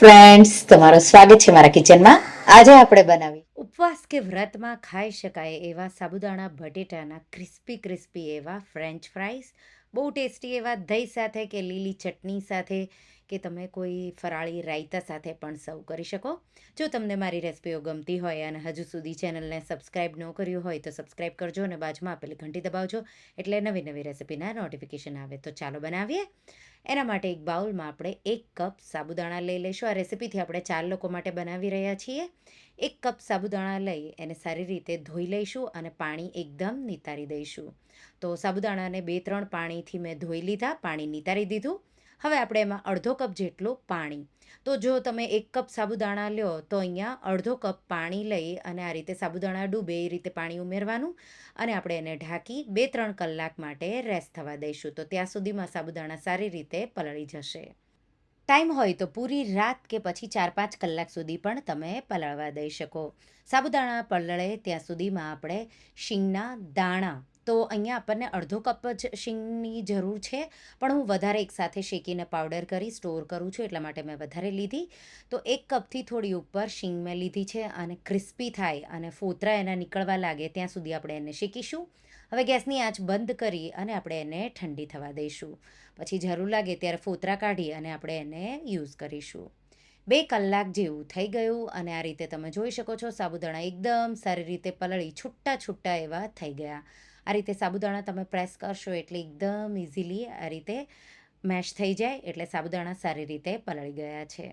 Friends તમારું સ્વાગત છે મારા કિચનમાં આજે આપણે બનાવી ઉપવાસ કે વ્રતમાં ખાઈ શકાય એવા સાબુદાણા, બટેટાના ક્રિસ્પી ક્રિસ્પી એવા ફ્રેન્ચ ફ્રાઈસ બહુ ટેસ્ટી એવા દહીં સાથે કે લીલી ચટણી સાથે કે તમે કોઈ ફરાળી રાયતા સાથે પણ સર્વ કરી શકો. જો તમને મારી રેસિપીઓ ગમતી હોય અને હજુ સુધી ચેનલને સબસ્ક્રાઈબ ન કર્યું હોય તો સબસ્ક્રાઈબ કરજો અને બાજુમાં આપેલી ઘંટી દબાવજો એટલે નવી નવી રેસિપીના નોટિફિકેશન આવે. તો ચાલો બનાવીએ. એના માટે એક બાઉલમાં આપણે એક કપ સાબુદાણા લઈ લઈશું. આ રેસિપીથી આપણે ચાર લોકો માટે બનાવી રહ્યા છીએ. એક કપ સાબુદાણા લઈ એને સારી રીતે ધોઈ લઈશું અને પાણી એકદમ નિતારી દઈશું. તો સાબુદાણાને બે ત્રણ પાણીથી મેં ધોઈ લીધા, પાણી નિતારી દીધું. હવે આપણે એમાં અડધો કપ જેટલું પાણી. તો જો તમે એક કપ સાબુદાણા લ્યો તો અહીંયા અડધો કપ પાણી લઈ અને આ રીતે સાબુદાણા ડૂબે એ રીતે પાણી ઉમેરવાનું અને આપણે એને ઢાંકી બે ત્રણ કલાક માટે રેસ્ટ થવા દઈશું. તો ત્યાં સુધીમાં સાબુદાણા સારી રીતે પલળી જશે. ટાઈમ હોય તો પૂરી રાત કે પછી ચાર પાંચ કલાક સુધી પણ તમે પલાળવા દઈ શકો. સાબુદાણા પલળે ત્યાં સુધીમાં આપણે શીંગના દાણા, તો અહીંયા આપણને અડધો કપ જ શીંગની જરૂર છે, પણ હું વધારે એકસાથે શેકીને પાવડર કરી સ્ટોર કરું છું, એટલા માટે મેં વધારે લીધી. તો એક કપથી થોડી ઉપર શીંગ મેં લીધી છે અને ક્રિસ્પી થાય અને ફોતરા એના નીકળવા લાગે ત્યાં સુધી આપણે એને શેકીશું. હવે ગેસની આંચ બંધ કરી અને આપણે એને ઠંડી થવા દઈશું. પછી જરૂર લાગે ત્યારે ફોતરા કાઢી અને આપણે એને યુઝ કરીશું. બે કલાક જેવું થઈ ગયું અને આ રીતે તમે જોઈ શકો છો સાબુદાણા એકદમ સારી રીતે પલળી છૂટા છૂટા એવા થઈ ગયા. આ રીતે સાબુદાણા તમે પ્રેસ કરશો એટલે એકદમ ઇઝીલી આ રીતે મેશ થઈ જાય એટલે સાબુદાણા સારી રીતે પલળી ગયા છે.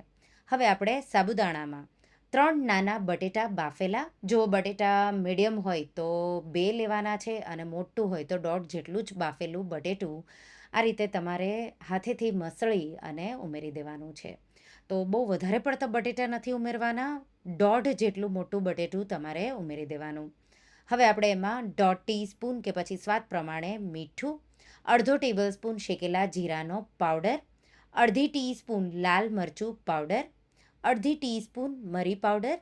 હવે આપણે સાબુદાણામાં ત્રણ નાના બટેટા બાફેલા. જો બટેટા મીડિયમ હોય તો બે લેવાના છે અને મોટું હોય તો દોઢ જેટલું જ બાફેલું બટેટું આ રીતે તમારે હાથેથી મસળી અને ઉમેરી દેવાનું છે. તો બહુ વધારે પડતા બટેટા નથી ઉમેરવાના. દોઢ જેટલું મોટું બટેટું તમારે ઉમેરી દેવાનું. હવે આપણે એમાં દોઢ ટીસ્પૂન કે પછી સ્વાદ પ્રમાણે મીઠું, અડધો ટેબલ સ્પૂન શેકેલા જીરાનો પાવડર, અડધી ટીસ્પૂન લાલ મરચું પાવડર અડધી ટીસ્પૂન મરી પાવડર,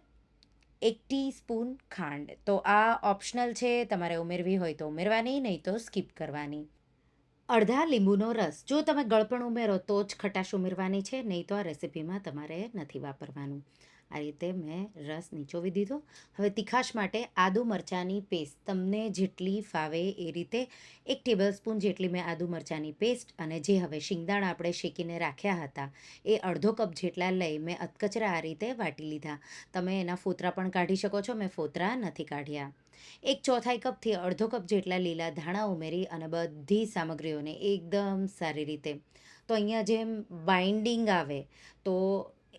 એક ટીસ્પૂન ખાંડ. તો આ ઓપ્શનલ છે, તમારે ઉમેરવી હોય તો ઉમેરવાની, નહીં તો સ્કીપ કરવાની. અડધા લીંબુનો રસ. જો તમે ગળપણ ઉમેરો તો જ ખટાશ ઉમેરવાની છે, નહીં તો આ રેસીપીમાં તમારે નથી વાપરવાનું. આ રીતે મેં રસ નીચોવી દીધો. હવે તીખાશ માટે આદુ મરચાંની પેસ્ટ. તમને જેટલી ફાવે એ રીતે એક ટેબલ સ્પૂન જેટલી મેં આદુ મરચાંની પેસ્ટ અને જે હવે શિંગદાણા આપણે શેકીને રાખ્યા હતા, એ અડધો કપ જેટલા લઈ મેં અધકચરા આ રીતે વાટી લીધા. તમે એના ફોતરા પણ કાઢી શકો છો. મેં ફોતરા નથી કાઢ્યા. એક ચોથાઈ કપથી અડધો કપ જેટલા લીલા ધાણા ઉમેરી અને બધી સામગ્રીઓને એકદમ સારી રીતે. તો અહીંયા જેમ બાઇન્ડિંગ આવે, તો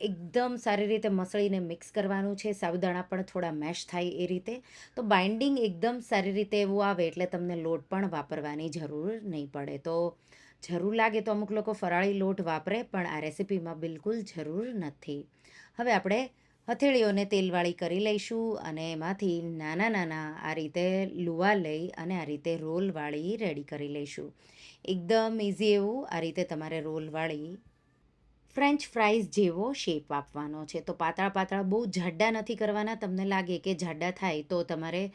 એકદમ સારી રીતે મસળીને મિક્સ કરવાનું છે. સાબુદાણા પણ થોડા મેશ થાય એ રીતે. તો બાઇન્ડિંગ એકદમ સારી રીતે એવું આવે એટલે તમને લોટ પણ વાપરવાની જરૂર નહીં પડે. તો જરૂર લાગે તો અમુક લોકો ફરાળી લોટ વાપરે, પણ આ રેસિપીમાં બિલકુલ જરૂર નથી. હવે આપણે હથેળીઓને તેલવાળી કરી લઈશું અને એમાંથી નાના નાના આ રીતે લુવા લઈ અને આ રીતે રોલવાળી રેડી કરી લઈશું. એકદમ ઇઝી એવું આ રીતે તમારે રોલવાળી ફ્રેન્ચ ફ્રાઈઝ જેવો શેપ આપવાનો છે. તો પાતળા પાતળા બહુ જાડા નથી કરવાના. તમને લાગે કે જાડા થાય તો તમારે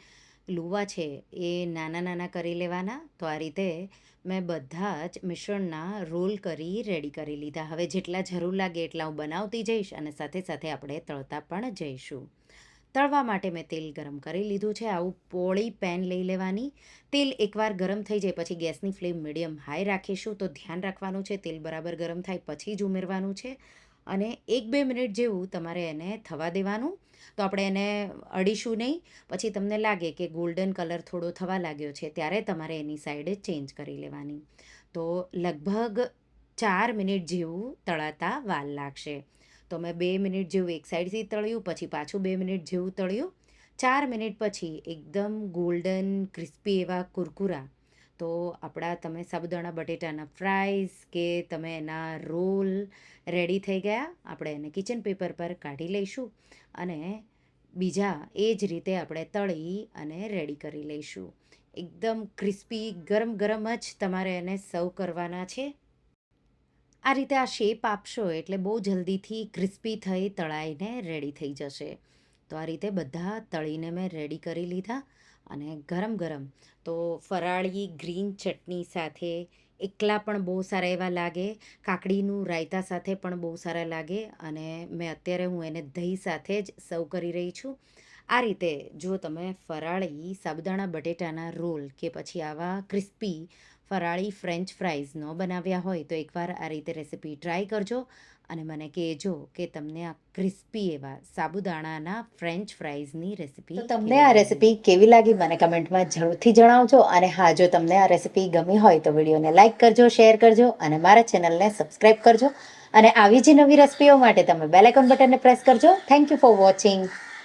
લુવા છે એ નાના નાના કરી લેવાના. તો આ રીતે મેં બધા જ મિશ્રણના રોલ કરી રેડી કરી લીધા. હવે જેટલા જરૂર લાગે એટલા હું બનાવતી જઈશ અને સાથે સાથે આપણે તળતા પણ જઈશું. તળવા માટે મેં તેલ ગરમ કરી લીધું છે. આવું પોળી પેન લઈ લેવાની. તેલ એકવાર ગરમ થઈ જાય પછી ગેસની ફ્લેમ મીડિયમ હાઈ રાખીશું તો ધ્યાન રાખવાનું છે. તેલ બરાબર ગરમ થાય પછી જ ઉમેરવાનું છે. અને એક બે મિનિટ જેવું તમારે એને થવા દેવાનું. તો આપણે એને અડીશું નહીં. પછી તમને લાગે કે ગોલ્ડન કલર થોડો થવા લાગ્યો છે ત્યારે તમારે એની સાઈડ ચેન્જ કરી લેવાની. તો લગભગ ચાર મિનિટ જેવું તળાતા વાલ લાગશે. તો મેં બે મિનિટ જેવું એક સાઈડથી તળ્યું, પછી પાછું બે મિનિટ જેવું તળ્યું. ચાર મિનિટ પછી એકદમ ગોલ્ડન ક્રિસ્પી એવા કુરકુરા. તો આપણા તમે સાબુદાણા, બટેટાના ફ્રાઈઝ કે તમે એના રોલ રેડી થઈ ગયા, આપણે એને કિચન પેપર પર કાઢી લઈશું અને બીજા એ જ રીતે આપણે તળી અને રેડી કરી લઈશું. એકદમ ક્રિસ્પી ગરમ ગરમ જ તમારે એને સર્વ કરવાના છે. આ રીતે આ શેપ આપશો એટલે બહુ જલ્દીથી ક્રિસ્પી થઈ, તળાઈને રેડી થઈ જશે. તો આ રીતે બધા તળીને મેં રેડી કરી લીધા અને ગરમ ગરમ. તો ફરાળી ગ્રીન ચટણી સાથે એકલા પણ બહુ સારા એવા લાગે, કાકડીનું રાયતા સાથે પણ બહુ સારા લાગે અને મેં અત્યારે હું એને દહીં સાથે જ સર્વ કરી રહી છું. આ રીતે જો તમે ફરાળી સાબુદાણા બટેટાના રોલ કે પછી આવા ક્રિસ્પી ફરાળી ફ્રેન્ચ ફ્રાઈઝ ન બનાવ્યા હોય તો એકવાર આ રીતે રેસીપી ટ્રાય કરજો અને મને કહેજો કે તમને આ ક્રિસ્પી એવા સાબુદાણાના ફ્રેન્ચ ફ્રાઈઝની રેસીપી તો તમને આ રેસીપી કેવી લાગી મને કમેન્ટમાં જરૂરથી જણાવજો અને હા જો તમને આ રેસીપી ગમી હોય તો વિડીયોને લાઇક કરજો શેર કરજો અને મારા ચેનલને સબસ્ક્રાઈબ કરજો અને આવી જ નવી રેસીપીઓ માટે તમે બેલ આઇકોન બટનને પ્રેસ કરજો. Thank you for watching